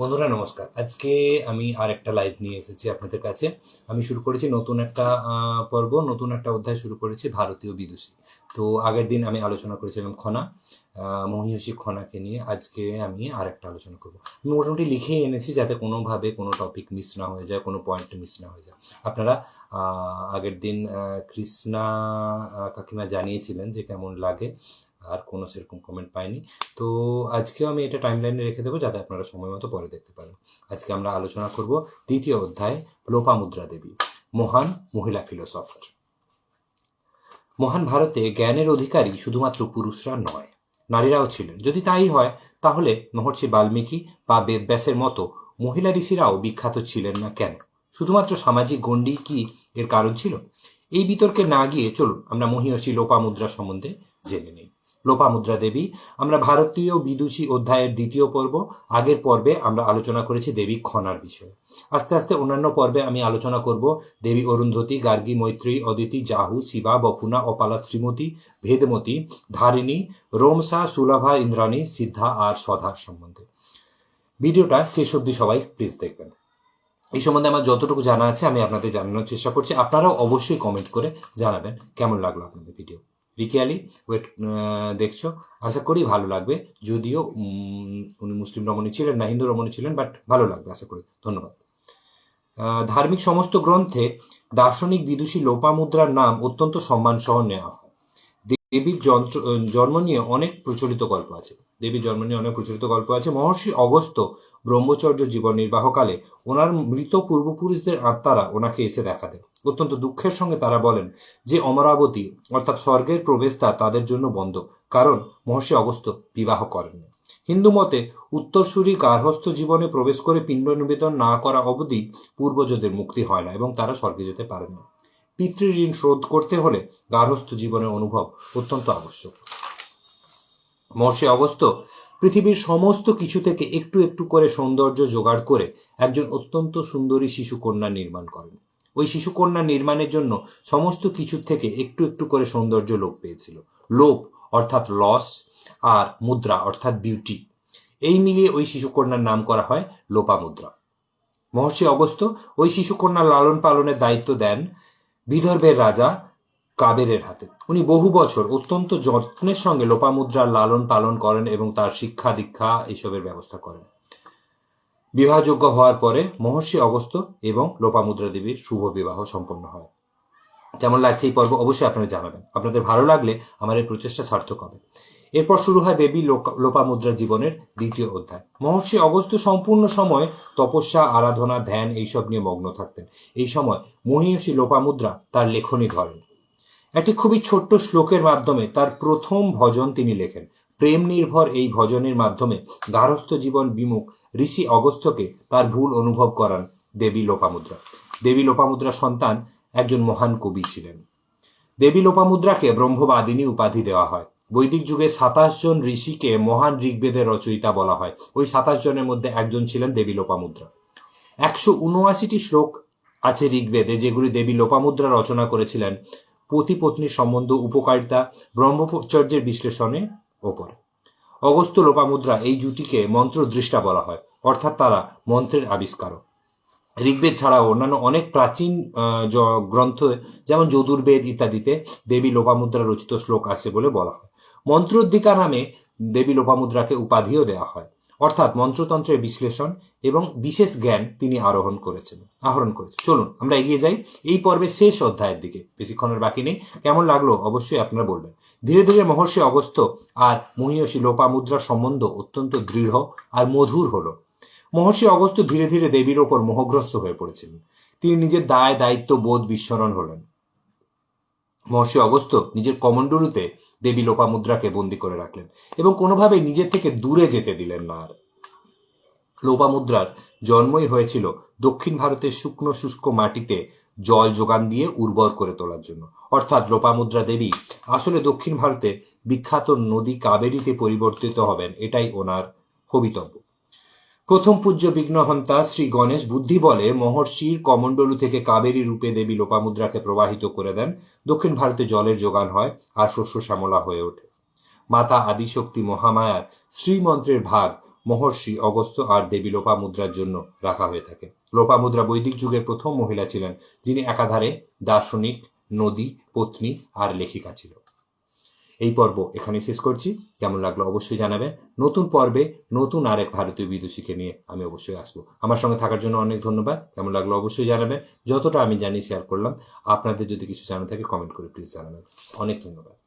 বন্ধুরা, নমস্কার। আজকে আমি আর একটা লাইভ নিয়ে এসেছি আপনাদের কাছে। আমি শুরু করেছি নতুন একটা পর্ব, নতুন একটা অধ্যায় শুরু করেছি ভারতীয় বিদুষী। তো আগের দিন আমি আলোচনা করেছিলাম খনা মহিষী খনাকে নিয়ে। আজকে আমি আর একটা আলোচনা করব। আমি মোটামুটি লিখে এনেছি যাতে কোনোভাবে কোনো টপিক মিস না হয়ে যায়, কোনো পয়েন্ট মিস না হয়ে যায়। আপনারা আগের দিন কৃষ্ণা কাকিমা জানিয়েছিলেন যে কেমন লাগে। আর কোনো সেরকম কমেন্ট পাইনি। তো আজকেও আমি এটা টাইমলাইনে রেখে দেবো যাতে আপনারা সময় মতো পরে দেখতে পারেন। আজকে আমরা আলোচনা করব দ্বিতীয় অধ্যায়, লোপামুদ্রা দেবী, মহান মহিলা ফিলোসফার মহান ভারতে জ্ঞানের অধিকারী শুধুমাত্র পুরুষরা নয়, নারীরাও ছিলেন। যদি তাই হয়, তাহলে মহর্ষি বাল্মীকি বা বেদব্যাসের মতো মহিলা ঋষিরাও বিখ্যাত ছিলেন না কেন? শুধুমাত্র সামাজিক গণ্ডি কি এর কারণ ছিল? এই বিতর্কে না গিয়ে চলুন আমরা মহিষী লোপামুদ্রা সম্বন্ধে জেনে নিই। লোপামুদ্রা দেবী। আমরা ভারতীয় বিদুষী অধ্যায়ের দ্বিতীয় পর্ব, আগের পর্বে আমরা আলোচনা করেছি দেবী খনার বিষয়ে। আস্তে আস্তে অন্যান্য পর্বে আমি আলোচনা করব দেবী অরুন্ধতী, গার্গী, মৈত্রী, অদিতি, জাহু, শিবা, বপুনা, অপালা, শ্রীমতী, ভেদমতী, ধারিণী, রোমসা, সুলভা, ইন্দ্রাণী, সিদ্ধা আর সধার সম্বন্ধে। ভিডিওটা শেষ অবধি সবাই প্লিজ দেখবেন। এই সম্বন্ধে আমার যতটুকু জানা আছে আমি আপনাদের জানানোর চেষ্টা করছি। আপনারাও অবশ্যই কমেন্ট করে জানাবেন কেমন লাগল আপনাদের ভিডিও রিকিয়ালি ওয়েট দেখছ। আশা করি ভালো লাগবে। যদিও উনি মুসলিম রমণী ছিলেন না, হিন্দু রমণী ছিলেন বাট ভালো লাগবে, আশা করি। ধন্যবাদ। ধার্মিক সমস্ত গ্রন্থে দার্শনিক বিদুষী লোপামুদ্রার নাম অত্যন্ত সম্মান সহ নেওয়া হয়। দেবীর যন্ত্র জন্ম নিয়ে অনেক প্রচলিত গল্প আছে। দেবীর জন্ম নিয়ে অনেক প্রচলিত গল্প আছে। মহর্ষি অগস্ত ব্রহ্মচর্য জীবন নির্বাহকালে ওনার মৃত পূর্বপুরুষদের আত্মারা ওনাকে এসে দেখা দেয় অত্যন্ত দুঃখের সঙ্গে তারা বলেন যে, অমরাবতী অর্থাৎ স্বর্গের প্রবেশদ্বার তাদের জন্য বন্ধ, কারণ মহর্ষি অগস্ত বিবাহ করেননি। হিন্দু মতে উত্তরসূরি গার্হস্থ জীবনে প্রবেশ করে পিণ্ড নিবেদন না করা অবধি পূর্বজদের মুক্তি হয় না এবং তারা স্বর্গে যেতে পারেন না। পিতৃঋণ শোধ করতে হলে গার্হস্থ জীবনের অনুভব অত্যন্ত আবশ্যক। মহর্ষি অগস্ত পৃথিবীর সমস্ত কিছু থেকে একটু একটু করে সৌন্দর্য জোগাড় করে একজন অত্যন্ত সুন্দরী শিশুকন্যা নির্মাণ করেন। ওই শিশুকন্যা নির্মাণের জন্য সমস্ত কিছু থেকে একটু একটু করে সৌন্দর্য লোপ পেয়েছিল। লোপ অর্থাৎ লস আর মুদ্রা অর্থাৎ বিউটি। এই মিলিয়ে ওই শিশুকন্যার নাম করা হয় লোপামুদ্রা। মহর্ষি অগস্ত ওই শিশুকন্যা লালন পালনের দায়িত্ব দেন বিদর্ভের রাজা কাবেরের হাতে। উনি বহু বছর অত্যন্ত যত্নের সঙ্গে লোপামুদ্রার লালন পালন করেন এবং তার শিক্ষা দীক্ষা এইসবের ব্যবস্থা করেন। বিবাহযোগ্য হওয়ার পরে মহর্ষি অগস্ত এবং লোপামুদ্রা দেবীর শুভ বিবাহ সম্পন্ন হয়। কেমন লাগছে এই পর্ব? অবশ্যই আপনারা জানাবেন। আপনাদের ভালো লাগলে আমার এই প্রচেষ্টা সার্থক হবে। এরপর শুরু হয় দেবী লোপামুদ্রা জীবনের দ্বিতীয় অধ্যায়। মহর্ষি অগস্ত সম্পূর্ণ সময় তপস্যা, আরাধনা, ধ্যান এইসব নিয়ে মগ্ন থাকতেন। এই সময় মহিষী লোপামুদ্রা তার লেখনী ধরেন। একটি খুবই ছোট্ট শ্লোকের মাধ্যমে তার প্রথম ভজন তিনি লেখেন। প্রেম নির্ভর এই ভজনের মাধ্যমে গার্হস্থ জীবন বিমুখ ঋষি অগস্ত্যকে তার ভুল অনুভব করান দেবী লোপামুদ্রা। দেবী লোপামুদ্রা সন্তান একজন মহান কবি ছিলেন। দেবী লোপামুদ্রাকে ব্রহ্মবাদিনী উপাধি দেওয়া হয়। বৈদিক যুগে সাতাশ জন ঋষিকে মহান ঋগ্বেদের রচয়িতা বলা হয়। ওই সাতাশ জনের মধ্যে একজন ছিলেন দেবী লোপামুদ্রা। একশো উনআশিটি শ্লোক আছে ঋগ্বেদে যেগুলি দেবী লোপামুদ্রা রচনা করেছিলেন পতি পত্নীর সম্বন্ধ, উপকারিতা, ব্রহ্মচর্যের বিশ্লেষণে ওপরে। অগস্ত লোপামুদ্রা এই জুটিকে মন্ত্রদৃষ্টা বলা হয়, অর্থাৎ তারা মন্ত্রের আবিষ্কারক। ঋগ্বেদ ছাড়াও অন্যান্য অনেক প্রাচীন গ্রন্থ, যেমন যদুর্বেদ ইত্যাদিতে দেবী লোপামুদ্রা রচিত শ্লোক আছে বলে বলা হয়। মন্ত্রোদ্দিকা নামে দেবী লোপামুদ্রাকে উপাধিও দেওয়া হয়। অর্থাৎ মন্ত্রতন্ত্রের বিশ্লেষণ এবং বিশেষ জ্ঞান তিনি আরোহণ করেছেন, আহরণ করেছেন। চলুন, আমরা এগিয়ে যাই এই পর্বের শেষ অধ্যায়ের দিকে। বেশিক্ষণের বাকি নেই। কেমন লাগল অবশ্যই আপনারা বলবেন। ধীরে ধীরে মহর্ষি অগস্ত আর মহিষী লোপামুদ্রার সম্বন্ধ অত্যন্ত দৃঢ় আর মধুর হলো। মহর্ষি অগস্ত ধীরে ধীরে দেবীর ওপর মোহগ্রস্ত হয়ে পড়েছিলেন। তিনি নিজের দায়, দায়িত্ব, বোধ বিস্মরণ হলেন। মহর্ষি অগস্ত নিজের কমণ্ডলুতে দেবী লোপামুদ্রাকে বন্দি করে রাখলেন এবং কোনোভাবে নিজের থেকে দূরে যেতে দিলেন না আর। লোপামুদ্রার জন্মই হয়েছিল দক্ষিণ ভারতের শুকনো শুষ্ক মাটিতে জল যোগান দিয়ে উর্বর করে তোলার জন্য। অর্থাৎ লোপামুদ্রা দেবী আসলে দক্ষিণ ভারতে বিখ্যাত নদী কাবেরীতে পরিবর্তিত হবেন, এটাই ওনার হবিতব্য। প্রথম পূজ্য বিঘ্নহন্তা শ্রী গণেশ বুদ্ধি বলে মহর্ষির কমণ্ডলু থেকে কাবেরী রূপে দেবী লোপামুদ্রাকে প্রবাহিত করে দেন। দক্ষিণ ভারতে জলের যোগান হয় আর শস্য শ্যামলা হয়ে ওঠে। মাতা আদিশক্তি মহামায়ার শ্রীমন্ত্রের ভাগ মহর্ষি অগস্ত আর দেবী লোপামুদ্রার জন্য রাখা হয়ে থাকে। লোপামুদ্রা বৈদিক যুগের প্রথম মহিলা ছিলেন, যিনি একাধারে দার্শনিক, নদী, পত্নী আর লেখিকা ছিল। এই পর্ব এখানে শেষ করছি। কেমন লাগল অবশ্যই জানাবে। নতুন পর্বে নতুন আরেক ভারতীয় বিদুষীকে নিয়ে আমি অবশ্যই আসব। আমার সঙ্গে থাকার জন্য অনেক ধন্যবাদ। কেমন লাগল অবশ্যই জানাবে। যতটা আমি জানি শেয়ার করলাম। আপনাদের যদি কিছু জানা থাকে কমেন্ট করে প্লিজ জানাবেন। অনেক ধন্যবাদ।